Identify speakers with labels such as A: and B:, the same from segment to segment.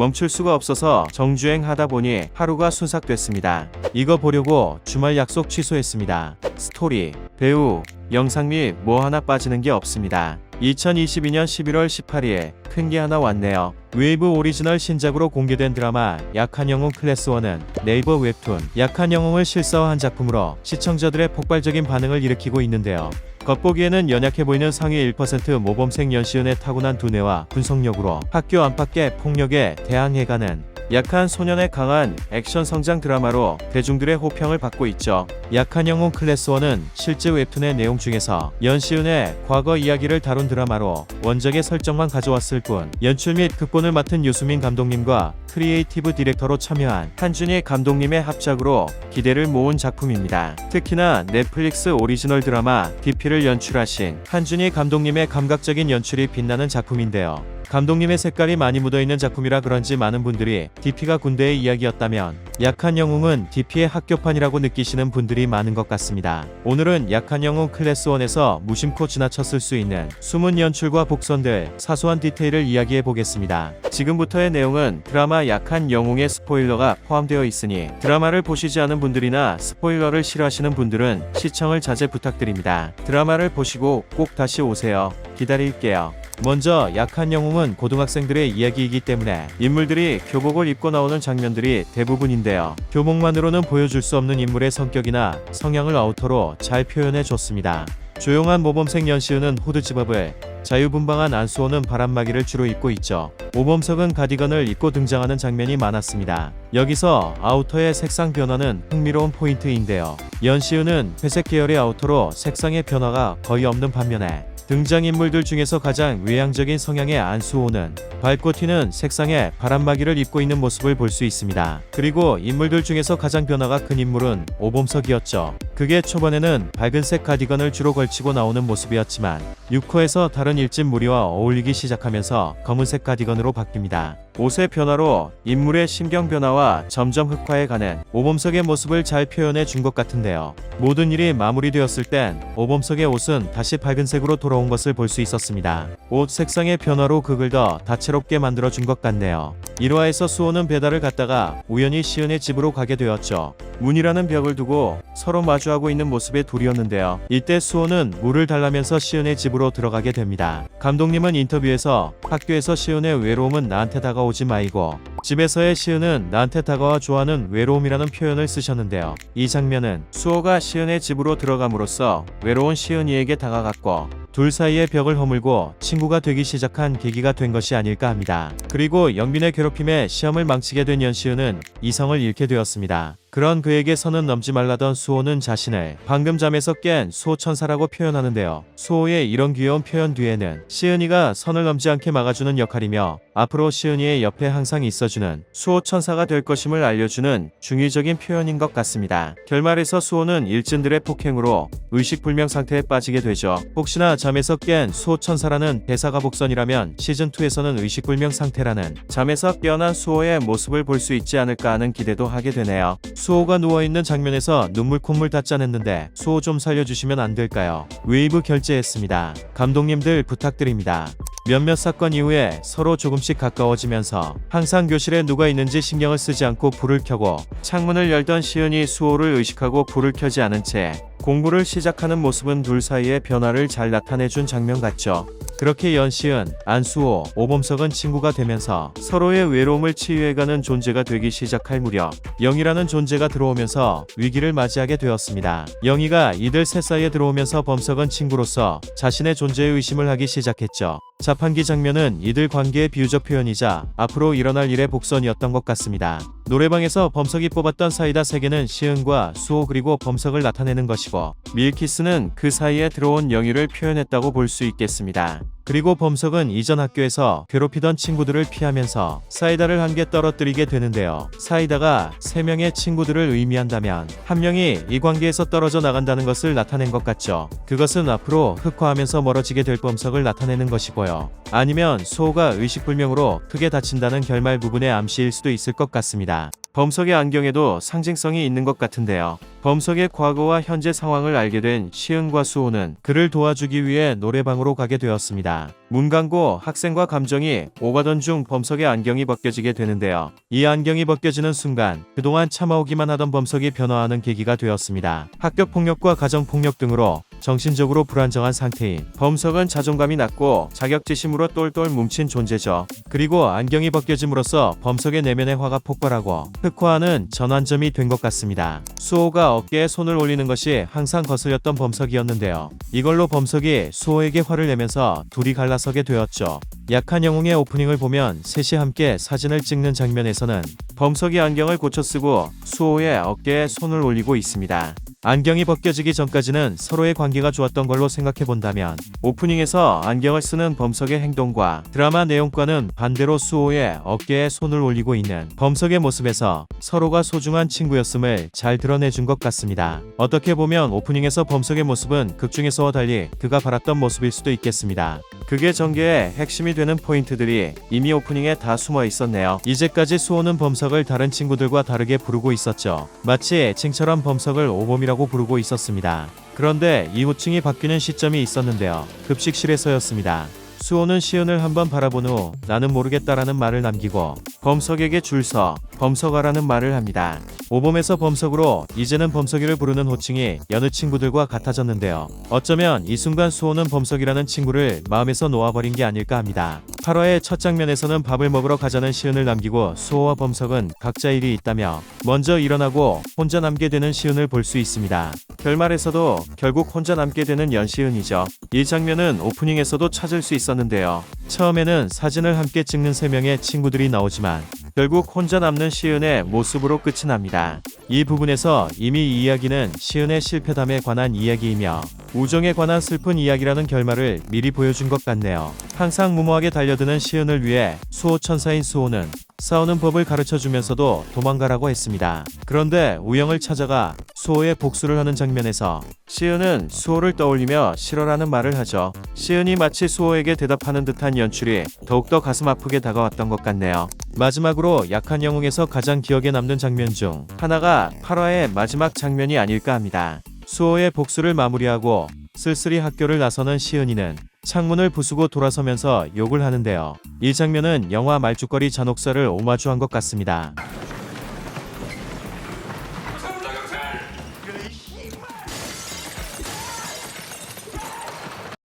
A: 멈출 수가 없어서 정주행 하다 보니 하루가 순삭됐습니다. 이거 보려고 주말 약속 취소했습니다. 스토리, 배우, 영상 및 뭐 하나 빠지는 게 없습니다. 2022년 11월 18일 큰 게 하나 왔네요. 웨이브 오리지널 신작으로 공개된 드라마 약한 영웅 클래스 1은 네이버 웹툰 약한 영웅을 실사화한 작품으로 시청자들의 폭발적인 반응을 일으키고 있는데요. 겉보기에는 연약해 보이는 상위 1% 모범생 연시은의 타고난 두뇌와 분석력으로 학교 안팎의 폭력에 대항해가는 약한 소년의 강한 액션 성장 드라마로 대중들의 호평을 받고 있죠. 약한 영웅 클래스 1은 실제 웹툰의 내용 중에서 연시은의 과거 이야기를 다룬 드라마로 원작의 설정만 가져왔을 뿐 연출 및 극본을 맡은 유수민 감독님과 크리에이티브 디렉터로 참여한 한준희 감독님의 합작으로 기대를 모은 작품입니다. 특히나 넷플릭스 오리지널 드라마 DP를 연출하신 한준희 감독님의 감각적인 연출이 빛나는 작품인데요. 감독님의 색깔이 많이 묻어있는 작품이라 그런지 많은 분들이 DP가 군대의 이야기였다면 약한 영웅은 DP의 학교판이라고 느끼시는 분들이 많은 것 같습니다. 오늘은 약한 영웅 클래스 1에서 무심코 지나쳤을 수 있는 숨은 연출과 복선들, 사소한 디테일을 이야기해 보겠습니다. 지금부터의 내용은 드라마 약한 영웅의 스포일러가 포함되어 있으니 드라마를 보시지 않은 분들이나 스포일러를 싫어하시는 분들은 시청을 자제 부탁드립니다. 드라마를 보시고 꼭 다시 오세요. 기다릴게요. 먼저 약한 영웅은 고등학생들의 이야기이기 때문에 인물들이 교복을 입고 나오는 장면들이 대부분인데요. 교복만으로는 보여줄 수 없는 인물의 성격이나 성향을 아우터로 잘 표현해 줬습니다. 조용한 모범생 연시은은 후드 집업을 자유분방한 안수호는 바람막이를 주로 입고 있죠. 오범석은 가디건을 입고 등장하는 장면이 많았습니다. 여기서 아우터의 색상 변화는 흥미로운 포인트인데요. 연시은은 회색 계열의 아우터로 색상의 변화가 거의 없는 반면에 등장인물들 중에서 가장 외향적인 성향의 안수호는 밝고 튀는 색상의 바람막이를 입고 있는 모습을 볼 수 있습니다. 그리고 인물들 중에서 가장 변화가 큰 인물은 오범석이었죠. 그게 초반에는 밝은색 가디건을 주로 걸치고 나오는 모습이었지만 6호에서 다른 일진 무리와 어울리기 시작하면서 검은색 가디건으로 바뀝니다. 옷의 변화로 인물의 심경 변화와 점점 흑화해가는 오범석의 모습을 잘 표현해 준 것 같은데요. 모든 일이 마무리되었을 땐 오범석의 옷은 다시 밝은색으로 돌아온 것을 볼 수 있었습니다. 옷 색상의 변화로 극을 더 다채롭게 만들어 준 것 같네요. 1화에서 수호는 배달을 갔다가 우연히 시은의 집으로 가게 되었죠. 문이라는 벽을 두고 서로 마주하고 있는 모습의 둘이었는데요. 이때 수호는 물을 달라면서 시은의 집으로 들어가게 됩니다. 감독님은 인터뷰에서 학교에서 시은의 외로움은 나한테 다가오 지 마이고 집에서의 시은은 나한테 다가와 좋아하는 외로움이라는 표현을 쓰셨는데요. 이 장면은 수호가 시은의 집으로 들어감으로써 외로운 시은이에게 다가갔고 둘 사이의 벽을 허물고 친구가 되기 시작한 계기가 된 것이 아닐까 합니다. 그리고 영빈의 괴롭힘에 시험을 망치게 된 연시은은 이성을 잃게 되었습니다. 그런 그에게 선은 넘지 말라던 수호는 자신을 방금 잠에서 깬 수호천사라고 표현하는데요. 수호의 이런 귀여운 표현 뒤에는 시은이가 선을 넘지 않게 막아주는 역할이며 앞으로 시은이의 옆에 항상 있어주는 수호천사가 될 것임을 알려주는 중의적인 표현인 것 같습니다. 결말에서 수호는 일진들의 폭행으로 의식불명 상태에 빠지게 되죠. 혹시나 잠에서 깬 수호천사라는 대사가 복선이라면 시즌2에서는 의식불명 상태라는 잠에서 깨어난 수호의 모습을 볼 수 있지 않을까 하는 기대도 하게 되네요. 수호가 누워있는 장면에서 눈물 콧물 다 짜냈는데 수호 좀 살려주시면 안 될까요? 웨이브 결제했습니다. 감독님들 부탁드립니다. 몇몇 사건 이후에 서로 조금씩 가까워지면서 항상 교실에 누가 있는지 신경을 쓰지 않고 불을 켜고 창문을 열던 시은이 수호를 의식하고 불을 켜지 않은 채 공부를 시작하는 모습은 둘 사이의 변화를 잘 나타내준 장면 같죠. 그렇게 연시은, 안수호, 오범석은 친구가 되면서 서로의 외로움을 치유해가는 존재가 되기 시작할 무렵 영이라는 존재가 들어오면서 위기를 맞이하게 되었습니다. 영이가 이들 셋 사이에 들어오면서 범석은 친구로서 자신의 존재에 의심을 하기 시작했죠. 자판기 장면은 이들 관계의 비유적 표현이자 앞으로 일어날 일의 복선이었던 것 같습니다. 노래방에서 범석이 뽑았던 사이다 3개는 시은과 수호 그리고 범석을 나타내는 것이고 밀키스는 그 사이에 들어온 영유를 표현했다고 볼 수 있겠습니다. 그리고 범석은 이전 학교에서 괴롭히던 친구들을 피하면서 사이다를 한 개 떨어뜨리게 되는데요. 사이다가 3명의 친구들을 의미한다면 한 명이 이 관계에서 떨어져 나간다는 것을 나타낸 것 같죠. 그것은 앞으로 흑화하면서 멀어지게 될 범석을 나타내는 것이고요. 아니면 수호가 의식불명으로 크게 다친다는 결말 부분의 암시일 수도 있을 것 같습니다. 범석의 안경에도 상징성이 있는 것 같은데요. 범석의 과거와 현재 상황을 알게 된 시은과 수호는 그를 도와주기 위해 노래방으로 가게 되었습니다. 문광고 학생과 감정이 오가던 중 범석의 안경이 벗겨지게 되는데요. 이 안경이 벗겨지는 순간 그동안 참아오기만 하던 범석이 변화하는 계기가 되었습니다. 학교 폭력과 가정 폭력 등으로 정신적으로 불안정한 상태인 범석은 자존감이 낮고 자격지심으로 똘똘 뭉친 존재죠. 그리고 안경이 벗겨짐으로써 범석의 내면의 화가 폭발하고 흑화하는 전환점이 된 것 같습니다. 수호가 어깨에 손을 올리는 것이 항상 거슬렸던 범석이었는데요. 이걸로 범석이 수호에게 화를 내면서 둘이 갈라서게 되었죠. 약한 영웅의 오프닝을 보면 셋이 함께 사진을 찍는 장면에서는 범석이 안경을 고쳐 쓰고 수호의 어깨에 손을 올리고 있습니다. 안경이 벗겨지기 전까지는 서로의 관계가 좋았던 걸로 생각해 본다면 오프닝에서 안경을 쓰는 범석의 행동과 드라마 내용과는 반대로 수호의 어깨에 손을 올리고 있는 범석의 모습에서 서로가 소중한 친구였음을 잘 드러내준 것 같습니다. 어떻게 보면 오프닝에서 범석의 모습은 극중에서와 달리 그가 바랐던 모습일 수도 있겠습니다. 그게 전개의 핵심이 되는 포인트들이 이미 오프닝에 다 숨어 있었네요. 이제까지 수호는 범석을 다른 친구들과 다르게 부르고 있었죠. 마치 애칭처럼 범석을 오범이라고 부르고 있었습니다. 그런데 이 호칭이 바뀌는 시점이 있었는데요. 급식실에서였습니다. 수호는 시은을 한번 바라본 후 나는 모르겠다라는 말을 남기고 범석에게 줄서 범석아라는 말을 합니다. 오범에서 범석으로 이제는 범석이를 부르는 호칭이 여느 친구들과 같아졌는데요. 어쩌면 이 순간 수호는 범석이라는 친구를 마음에서 놓아버린 게 아닐까 합니다. 8화의 첫 장면에서는 밥을 먹으러 가자는 시은을 남기고 수호와 범석은 각자 일이 있다며 먼저 일어나고 혼자 남게 되는 시은을 볼 수 있습니다. 결말에서도 결국 혼자 남게 되는 연시은이죠. 이 장면은 오프닝에서도 찾을 수 있었는데요. 처음에는 사진을 함께 찍는 세 명의 친구들이 나오지만 결국 혼자 남는 시은의 모습으로 끝이 납니다. 이 부분에서 이미 이 이야기는 시은의 실패담에 관한 이야기이며 우정에 관한 슬픈 이야기라는 결말을 미리 보여준 것 같네요. 항상 무모하게 달려드는 시은을 위해 수호 천사인 수호는 싸우는 법을 가르쳐 주면서도 도망가라고 했습니다. 그런데 우영을 찾아가 수호의 복수를 하는 장면에서 시은은 수호를 떠올리며 싫어라는 말을 하죠. 시은이 마치 수호에게 대답하는 듯한 연출이 더욱더 가슴 아프게 다가왔던 것 같네요. 마지막으로 약한 영웅에서 가장 기억에 남는 장면 중 하나가 8화의 마지막 장면이 아닐까 합니다. 수호의 복수를 마무리하고 쓸쓸히 학교를 나서는 시은이는 창문을 부수고 돌아서면서 욕을 하는데요. 이 장면은 영화 말죽거리 잔혹사를 오마주한 것 같습니다.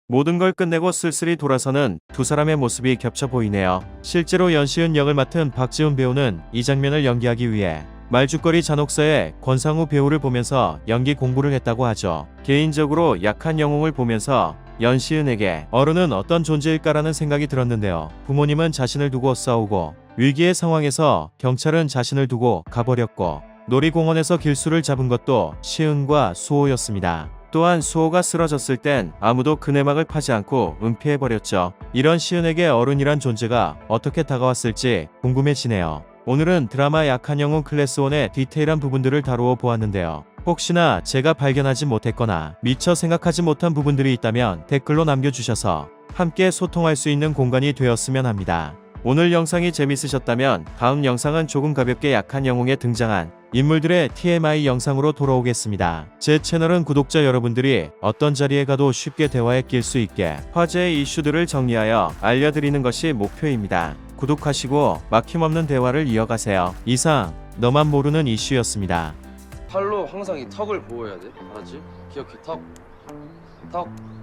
A: 모든 걸 끝내고 쓸쓸히 돌아서는 두 사람의 모습이 겹쳐 보이네요. 실제로 연시은 역을 맡은 박지훈 배우는 이 장면을 연기하기 위해 말죽거리 잔혹사의 권상우 배우를 보면서 연기 공부를 했다고 하죠. 개인적으로 약한 영웅을 보면서 연시은에게 어른은 어떤 존재일까라는 생각이 들었는데요. 부모님은 자신을 두고 싸우고 위기의 상황에서 경찰은 자신을 두고 가버렸고 놀이공원에서 길수를 잡은 것도 시은과 수호였습니다. 또한 수호가 쓰러졌을 땐 아무도 그 내막을 파지 않고 은폐해버렸죠. 이런 시은에게 어른이란 존재가 어떻게 다가왔을지 궁금해지네요. 오늘은 드라마 약한 영웅 클래스 1의 디테일한 부분들을 다루어 보았는데요. 혹시나 제가 발견하지 못했거나 미처 생각하지 못한 부분들이 있다면 댓글로 남겨주셔서 함께 소통할 수 있는 공간이 되었으면 합니다. 오늘 영상이 재밌으셨다면 다음 영상은 조금 가볍게 약한 영웅에 등장한 인물들의 TMI 영상으로 돌아오겠습니다. 제 채널은 구독자 여러분들이 어떤 자리에 가도 쉽게 대화에 낄 수 있게 화제의 이슈들을 정리하여 알려드리는 것이 목표입니다. 구독하시고 막힘없는 대화를 이어가세요. 이상 너만 모르는 이슈였습니다.
B: 팔로 항상 이 턱을 보호해야 돼. 알았지? 기억해 턱. 턱.